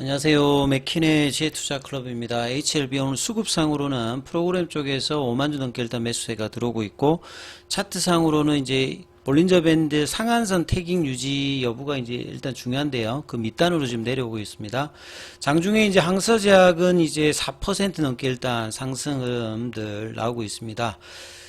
안녕하세요. 맥키네 지혜투자클럽입니다. HLB 오늘 수급상으로는 프로그램 쪽에서 5만 주 넘게 일단 매수세가 들어오고 있고 차트상으로는 이제 볼린저 밴드 상한선 태깅 유지 여부가 이제 일단 중요한데요. 그 밑단으로 지금 내려오고 있습니다. 장중에 이제 항서제약은 이제 4% 넘게 일단 상승음들 나오고 있습니다.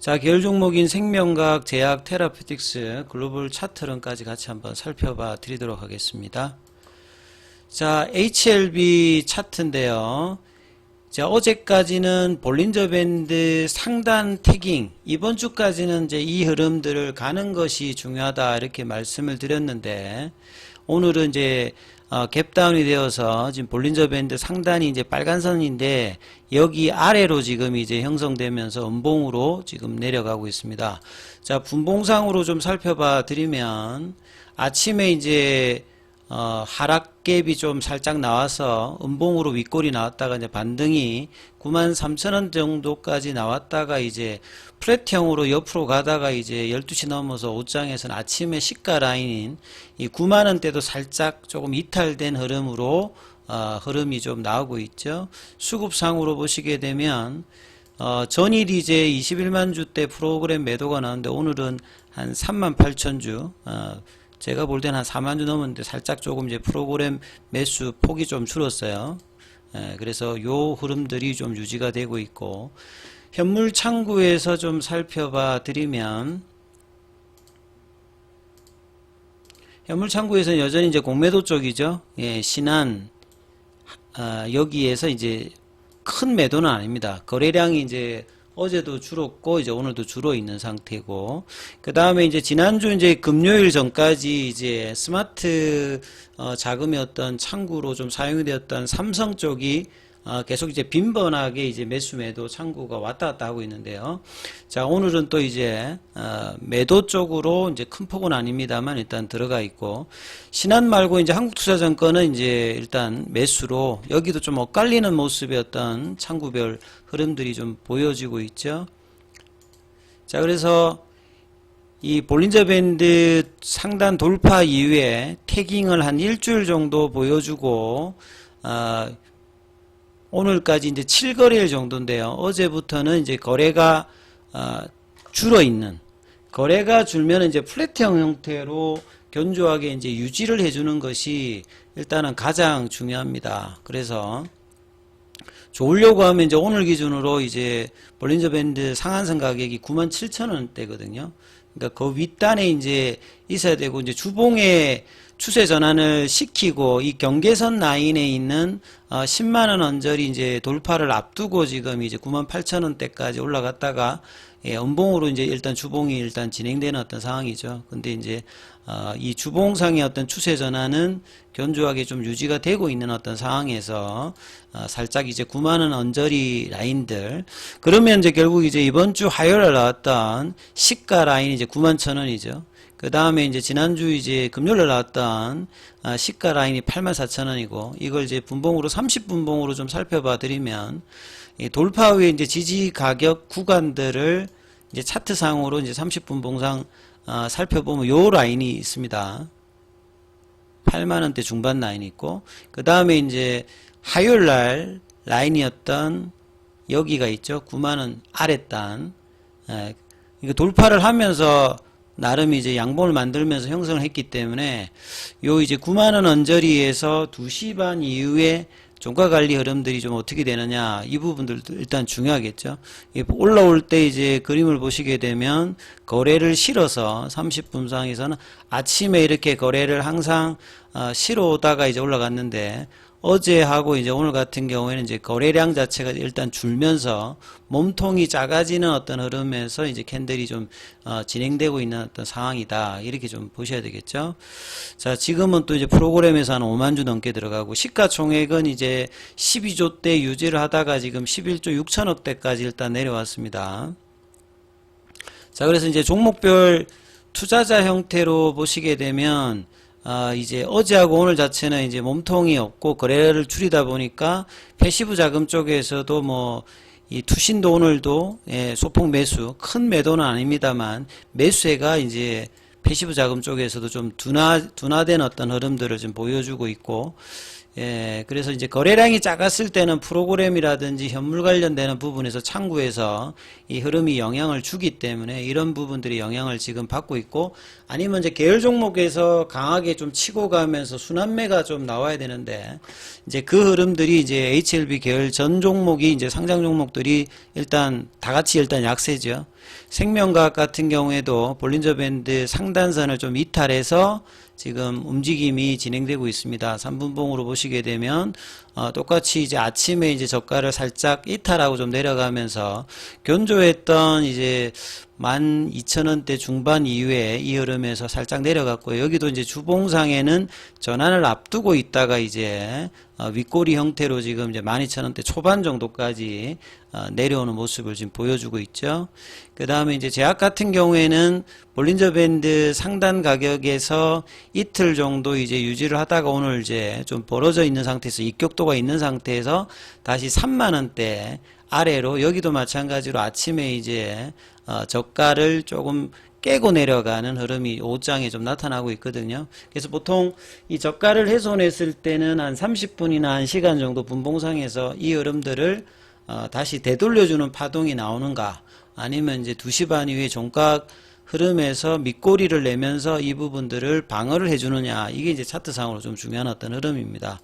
자, 계열 종목인 생명각, 제약, 테라피틱스, 글로벌 차트론까지 같이 한번 살펴봐 드리도록 하겠습니다. 자, HLB 차트인데요. 자, 어제까지는 볼린저 밴드 상단 태깅, 이번 주까지는 이제 이 흐름들을 가는 것이 중요하다, 이렇게 말씀을 드렸는데, 오늘은 이제, 어, 갭다운이 되어서 지금 볼린저 밴드 상단이 이제 빨간 선인데, 여기 아래로 지금 이제 형성되면서 음봉으로 지금 내려가고 있습니다. 자, 분봉상으로 좀 살펴봐 드리면, 아침에 이제, 어, 하락갭이 좀 살짝 나와서 음봉으로 윗골이 나왔다가 이제 반등이 93,000원 정도까지 나왔다가 이제 플랫형으로 옆으로 가다가 이제 12시 넘어서 옷장에서는 아침에 시가 라인인 이 9만원대도 살짝 조금 이탈된 흐름으로 어, 흐름이 좀 나오고 있죠. 수급상으로 보시게 되면 어, 전일 이제 21만 주대 프로그램 매도가 나왔는데 오늘은 한 3만 8천 주 어, 제가 볼 때는 한 4만 주 넘었는데 살짝 조금 이제 프로그램 매수 폭이 좀 줄었어요. 예, 그래서 요 흐름들이 좀 유지가 되고 있고 현물 창구에서 좀 살펴봐 드리면 현물 창구에서는 여전히 이제 공매도 쪽이죠. 예, 신한 아, 여기에서 이제 큰 매도는 아닙니다. 거래량이 이제 어제도 줄었고 이제 오늘도 줄어 있는 상태고. 그 다음에 이제 지난주 이제 금요일 전까지 이제 스마트 어, 어떤 창구로 좀 사용이 되었던 삼성 쪽이 어, 계속 이제 빈번하게 이제 매수 매도 창구가 왔다 갔다 하고 있는데요. 자 오늘은 또 이제 어, 매도 쪽으로 이제 큰 폭은 아닙니다만 일단 들어가 있고 신한 말고 이제 한국투자증권은 이제 일단 매수로 여기도 좀 엇갈리는 어떤 창구별 흐름들이 좀 보여지고 있죠. 자 그래서 이 볼린저 밴드 상단 돌파 이후에 태깅을 한 일주일 정도 보여주고 어, 오늘까지 이제 7거래일 정도인데요. 어제부터는 이제 거래가 어, 줄어 있는 거래가 줄면 이제 플랫형 형태로 견조하게 이제 유지를 해주는 것이 일단은 가장 중요합니다. 그래서 좋으려고 하면 이제 오늘 기준으로 이제 볼린저 밴드 상한선 가격이 97,000원대거든요. 그러니까 그 윗단에 이제 있어야 되고 이제 주봉에 추세 전환을 시키고 이 경계선 라인에 있는 어 10만 원 언저리 이제 돌파를 앞두고 지금 이제 9만 8천 원대까지 올라갔다가 예, 음봉으로 이제 일단 주봉이 일단 진행되는 어떤 상황이죠. 근데 이제 어, 이 주봉상의 어떤 추세 전환은 견조하게 좀 유지가 되고 있는 어떤 상황에서 어, 살짝 이제 9만 원 언저리 라인들 그러면 이제 결국 이제 이번 주 화요일에 나왔던 시가 라인이 이제 9만 천 원이죠. 그 다음에 이제 지난주 이제 금요일에 나왔던 아, 시가 라인이 84,000원이고 이걸 이제 분봉으로 30분봉으로 좀 살펴봐 드리면 이 돌파 후에 이제 지지 가격 구간들을 이제 차트상으로 이제 30분봉상 아, 살펴보면 요 라인이 있습니다. 8만원대 중반 라인이 있고 그 다음에 이제 화요일 날 라인이었던 여기가 있죠. 9만원 아랫단 에, 이거 돌파를 하면서 나름 이제 양봉을 만들면서 형성을 했기 때문에 요 이제 9만원 언저리에서 2시 반 이후에 종가 관리 흐름들이 좀 어떻게 되느냐 이 부분들도 일단 중요하겠죠. 올라올 때 이제 그림을 보시게 되면 거래를 실어서 30분상에서는 아침에 이렇게 거래를 항상 어, 실어 오다가 이제 올라갔는데 어제 하고 이제 오늘 같은 경우에는 이제 거래량 자체가 일단 줄면서 몸통이 작아지는 어떤 흐름에서 이제 캔들이 좀 어, 진행되고 있는 어떤 상황이다 이렇게 좀 보셔야 되겠죠. 자 지금은 또 이제 프로그램에서 한 5만 주 넘게 들어가고 시가총액은 이제 12조 대 유지를 하다가 지금 11조 6천억 대까지 일단 내려왔습니다. 자 그래서 이제 종목별 투자자 형태로 보시게 되면 아, 이제 어제하고 오늘 자체는 이제 몸통이 없고 거래를 줄이다 보니까 패시브 자금 쪽에서도 뭐 이 투신도 오늘도 예, 소폭 매수 큰 매도는 아닙니다만 매수세가 이제 패시브 자금 쪽에서도 좀 둔화 둔화된 어떤 흐름들을 좀 보여주고 있고 예, 그래서 이제 거래량이 작았을 때는 프로그램이라든지 현물 관련되는 부분에서 창구에서 이 흐름이 영향을 주기 때문에 이런 부분들이 영향을 지금 받고 있고 아니면 이제 계열 종목에서 강하게 좀 치고 가면서 순환매가 좀 나와야 되는데 이제 그 흐름들이 이제 HLB 계열 전 종목이 이제 상장 종목들이 일단 다 같이 일단 약세죠. 생명과학 같은 경우에도 볼린저 밴드 상단선을 좀 이탈해서 지금 움직임이 진행되고 있습니다. 3분봉으로 보시게 되면 어, 똑같이 이제 아침에 이제 저가를 살짝 이탈하고 좀 내려가면서 견조했던 이제 12,000원대 중반 이후에 이 흐름에서 살짝 내려갔고요. 여기도 이제 주봉상에는 전환을 앞두고 있다가 이제 어, 윗꼬리 형태로 지금 이제 12,000원대 초반 정도까지 어, 내려오는 모습을 지금 보여주고 있죠. 그 다음에 이제 제약 같은 경우에는 볼린저 밴드 상단 가격에서 이틀 정도 이제 유지를 하다가 오늘 이제 좀 벌어져 있는 상태에서 입격도가 있는 상태에서 다시 3만원대 아래로 여기도 마찬가지로 아침에 이제 어, 저가를 조금 깨고 내려가는 흐름이 5장에 좀 나타나고 있거든요. 그래서 보통 이 저가를 훼손했을 때는 한 30분이나 1시간 정도 분봉상에서 이 흐름들을 어, 다시 되돌려주는 파동이 나오는가 아니면 이제 2시 반 이후에 종가 흐름에서 밑꼬리를 내면서 이 부분들을 방어를 해주느냐 이게 이제 차트상으로 좀 중요한 어떤 흐름입니다.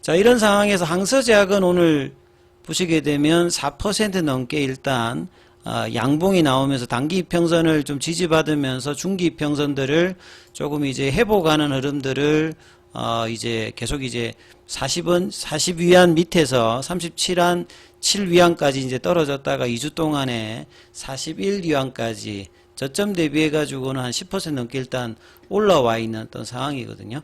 자 이런 상황에서 항서제약은 오늘 보시게 되면 4% 넘게 일단 어, 양봉이 나오면서 단기 평선을 좀 지지받으면서 중기 평선들을 조금 이제 회복하는 흐름들을 어 이제 계속 이제 40원 40위안 밑에서 37한 7위안까지 이제 떨어졌다가 2주 동안에 41위안까지 저점 대비해 가지고는 한 10% 넘게 일단 올라와 있는 어떤 상황이거든요.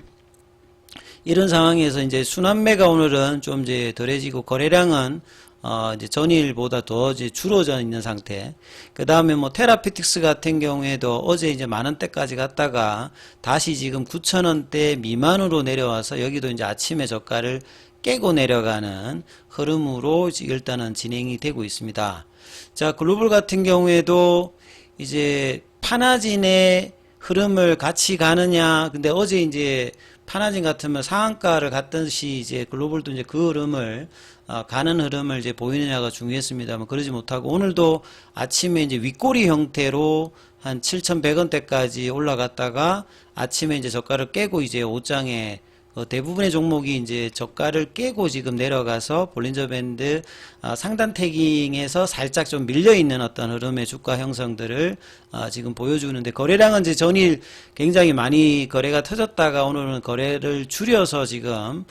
이런 상황에서 이제 순환매가 오늘은 좀 이제 덜해지고 거래량은 어 이제 전일보다 더 이제 줄어져 있는 상태. 그 다음에 뭐 테라피틱스 같은 경우에도 어제 이제 만 원대까지 갔다가 다시 지금 9천 원대 미만으로 내려와서 여기도 이제 아침에 저가를 깨고 내려가는 흐름으로 일단은 진행이 되고 있습니다. 자, 글로벌 같은 경우에도 이제 파나진의 흐름을 같이 가느냐. 근데 어제 이제 파나진 같으면 상한가를 갔듯이 이제 글로벌도 이제 그 흐름을 어, 가는 흐름을 이제 보이느냐가 중요했습니다만 그러지 못하고 오늘도 아침에 이제 윗꼬리 형태로 한 7,100원대까지 올라갔다가 아침에 이제 저가를 깨고 이제 5장에 어, 대부분의 종목이 이제 저가를 깨고 지금 내려가서 볼린저 밴드 어, 상단 태깅에서 살짝 좀 밀려 있는 어떤 흐름의 주가 형성들을 어, 지금 보여주는데 거래량은 이제 전일 굉장히 많이 거래가 터졌다가 오늘은 거래를 줄여서 지금 어,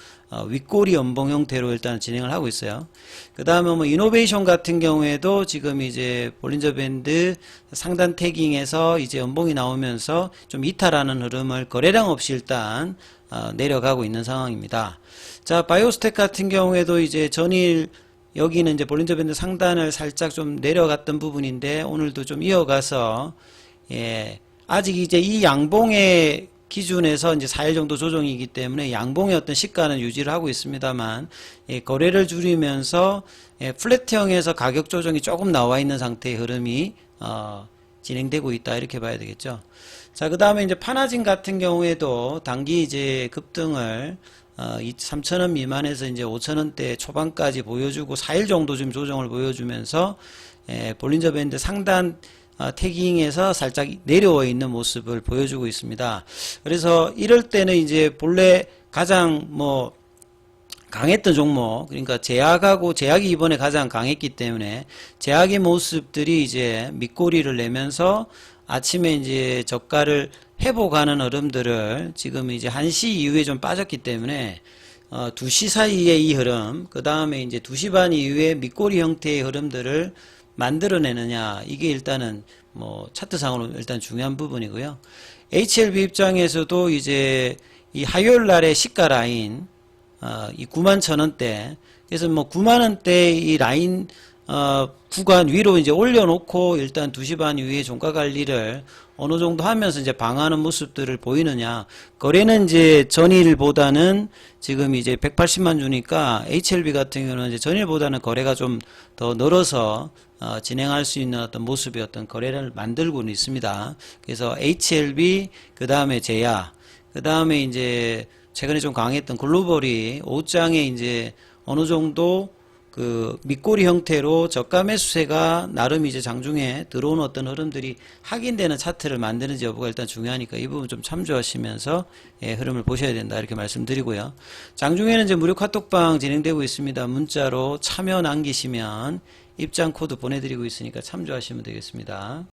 윗꼬리 연봉 형태로 일단 진행을 하고 있어요. 그 다음에 뭐 이노베이션 같은 경우에도 지금 이제 볼린저 밴드 상단 태깅에서 이제 연봉이 나오면서 좀 이탈하는 흐름을 거래량 없이 일단 어, 내려가고 있는 상황입니다. 자, 바이오스텍 같은 경우에도 이제 전일 여기는 이제 볼린저 밴드 상단을 살짝 좀 내려갔던 부분인데 오늘도 좀 이어가서 예, 아직 이제 이 양봉의 기준에서 이제 4일 정도 조정이기 때문에 양봉의 어떤 시가는 유지를 하고 있습니다만 예, 거래를 줄이면서 예, 플랫형에서 가격 조정이 조금 나와 있는 상태의 흐름이 어, 진행되고 있다 이렇게 봐야 되겠죠. 자, 그 다음에 이제 파나진 같은 경우에도 단기 이제 급등을 어, 3,000원 미만에서 이제 5,000원대 초반까지 보여주고 4일 정도 좀 조정을 보여주면서 예, 볼린저 밴드 상단 어, 태깅에서 살짝 내려와 있는 모습을 보여주고 있습니다. 그래서 이럴 때는 이제 본래 가장 뭐 강했던 종목 그러니까 제약하고 제약이 이번에 가장 강했기 때문에 제약의 모습들이 이제 밑꼬리를 내면서 아침에 이제 저가를 회복하는 흐름들을 지금 이제 1시 이후에 좀 빠졌기 때문에 어, 2시 사이에 이 흐름, 그 다음에 이제 2시 반 이후에 밑꼬리 형태의 흐름들을 만들어내느냐, 이게 일단은 뭐 차트상으로 일단 중요한 부분이고요. HLB 입장에서도 이제 이 화요일 날의 시가 라인, 어, 이 9만 천 원대, 그래서 뭐 9만 원대 이 라인 어, 구간 위로 이제 올려놓고 일단 2시 반 이후에 종가 관리를 어느 정도 하면서 이제 방하는 모습들을 보이느냐. 거래는 이제 전일보다는 지금 이제 180만 주니까 HLB 같은 경우는 이제 전일보다는 거래가 좀 더 늘어서 어, 진행할 수 있는 어떤 모습의 어떤 거래를 만들고는 있습니다. 그래서 HLB, 그 다음에 제야, 그 다음에 이제 최근에 좀 강했던 글로벌이 옷장에 이제 어느 정도 그 밑꼬리 형태로 저가 매수세가 나름 이제 장중에 들어오는 어떤 흐름들이 확인되는 차트를 만드는지 여부가 일단 중요하니까 이 부분 좀 참조하시면서 예, 흐름을 보셔야 된다 이렇게 말씀드리고요. 장중에는 이제 무료 카톡방 진행되고 있습니다. 문자로 참여 남기시면 입장 코드 보내드리고 있으니까 참조하시면 되겠습니다.